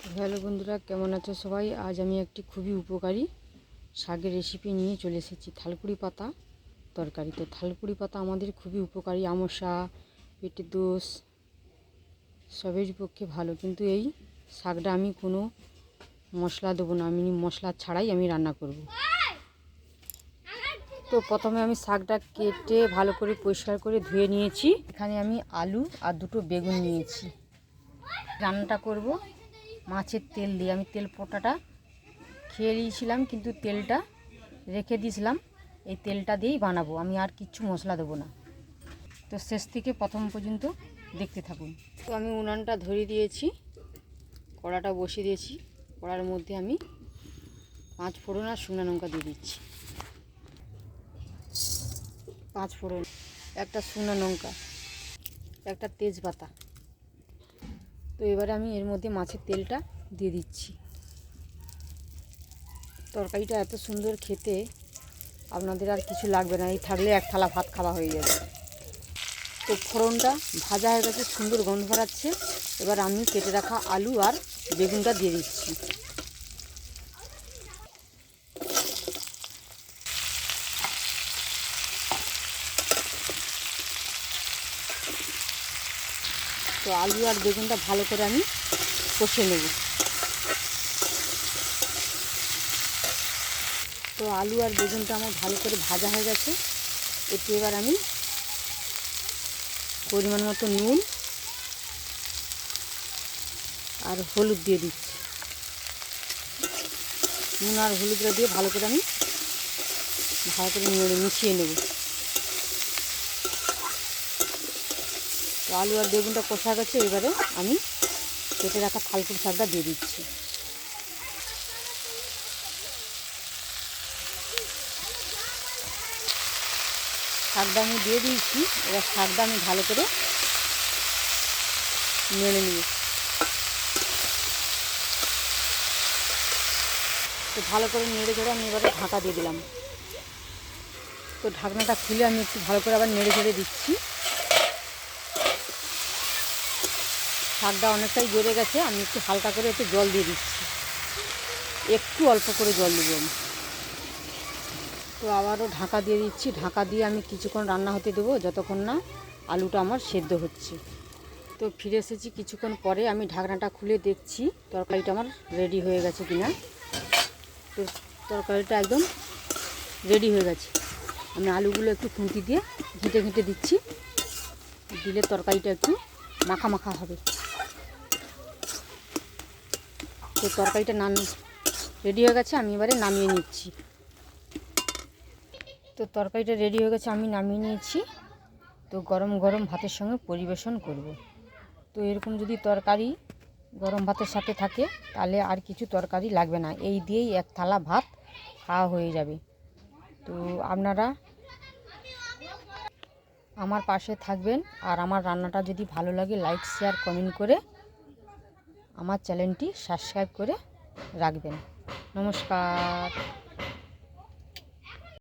Hello বন্ধুরা, কেমন আছো সবাই? আজ আমি একটি খুবই উপকারী শাকের রেসিপি নিয়ে চলে এসেছি, থালকুড়ি পাতা তরকারি। তো থালকুড়ি পাতা আমাদের খুবই উপকারী, আমসা, পেটের দোষ, সবের পক্ষে ভালো। কিন্তু এই শাকটা আমি কোনো মশলা দেবো না, আমি মশলা ছাড়াই আমি রান্না করব। তো প্রথমে আমি শাকটা কেটে ভালো করে পরিষ্কার করে ধুয়ে নিয়েছি। এখানে আমি আলু আর দুটো বেগুন নিয়েছি। রান্নাটা করব। মাছের তেল দিয়ে আমি তেল পোটাটা খেয়ে নিয়েছিলাম, কিন্তু তেলটা রেখে দিয়েছিলাম। এই তেলটা দিয়েই বানাবো, আমি আর কিচ্ছু মশলা দেবো না। তো শেষ থেকে প্রথম পর্যন্ত দেখতে থাকুন। তো আমি উনানটা ধরিয়ে দিয়েছি, কড়াটা বসিয়ে দিয়েছি। কড়ার মধ্যে আমি পাঁচ ফোড়ন আর শুকনো লঙ্কা দিয়ে দিচ্ছি। পাঁচ ফোড়ন, একটা শুকনো লঙ্কা, একটা তেজপাতা। তো এবারে আমি এর মধ্যে মাছের তেলটা দিয়ে দিচ্ছি। তরকারিটা এত সুন্দর খেতে, আপনাদের আর কিছু লাগবে না, এই থাকলে এক থালা ভাত খাওয়া হয়ে যাবে। তো ফোড়নটা ভাজা হয়ে গেছে, সুন্দর গন্ধ ভরাচ্ছে এবার আমি কেটে রাখা আলু আর বেগুনটা দিয়ে দিচ্ছি। তো আলু আর বেগুনটা ভালো করে আমি কষে নেব। তো আলু আর বেগুনটা আমার ভালো করে ভাজা হয়ে গেছে। এতে এবার আমি পরিমাণ মতো নুন আর হলুদ দিয়ে দিচ্ছি। নুন আর হলুদটা দিয়ে ভালো করে আমি ভালো করে মিশিয়ে নেব। তো আলু আর বেগুনটা কষা গেছে, এবারে আমি কেটে রাখা থালকুর শাকটা দিয়ে দিচ্ছি। শাকটা আমি দিয়ে দিয়েছি, এবার শাকটা আমি ভালো করে নেড়ে নিয়ে তো ভালো করে নেড়ে চেড়ে আমি এবারে ঢাকা দিয়ে দিলাম। তো ঢাকনাটা খুলে আমি একটু ভালো করে আবার নেড়ে চেড়ে দিচ্ছি। শাকটা অনেকটাই জোরে গেছে, আমি একটু হালকা করে একটু জল দিয়ে দিচ্ছি। একটু অল্প করে জল দেবো আমি। তো আবারও ঢাকা দিয়ে দিচ্ছি। ঢাকা দিয়ে আমি কিছুক্ষণ রান্না হতে দেবো, যতক্ষণ না আলুটা আমার সেদ্ধ হচ্ছে। তো ফিরে এসেছি কিছুক্ষণ পরে, আমি ঢাকনাটা খুলে দেখছি, তরকারিটা আমার রেডি হয়ে গেছে কিনা। তো তরকারিটা একদম রেডি হয়ে গেছে। আমি আলুগুলো একটু খুঁটি দিয়ে ঘিটে ঘিটে দিচ্ছি। দিলে তরকারিটা একটু মাখা মাখা হবে। তো তরকারিটা নান রেডি হয়ে গেছে, আমি এবারে নামিয়ে নিচ্ছি। তো তরকারিটা রেডি হয়ে গেছে, আমি নামিয়ে নিয়েছি। তো গরম গরম ভাতের সঙ্গে পরিবেশন করব। তো এরকম যদি তরকারি গরম ভাতের সাথে থাকে, তাহলে আর কিছু তরকারি লাগবে না। এই দিয়েই এক থালা ভাত খাওয়া হয়ে যাবে। তো আপনারা আমার পাশে থাকবেন, আর আমার রান্নাটা যদি ভালো লাগে লাইক শেয়ার কমেন্ট করে আমার চ্যানেলটি সাবস্ক্রাইব করে রাখবেন। নমস্কার।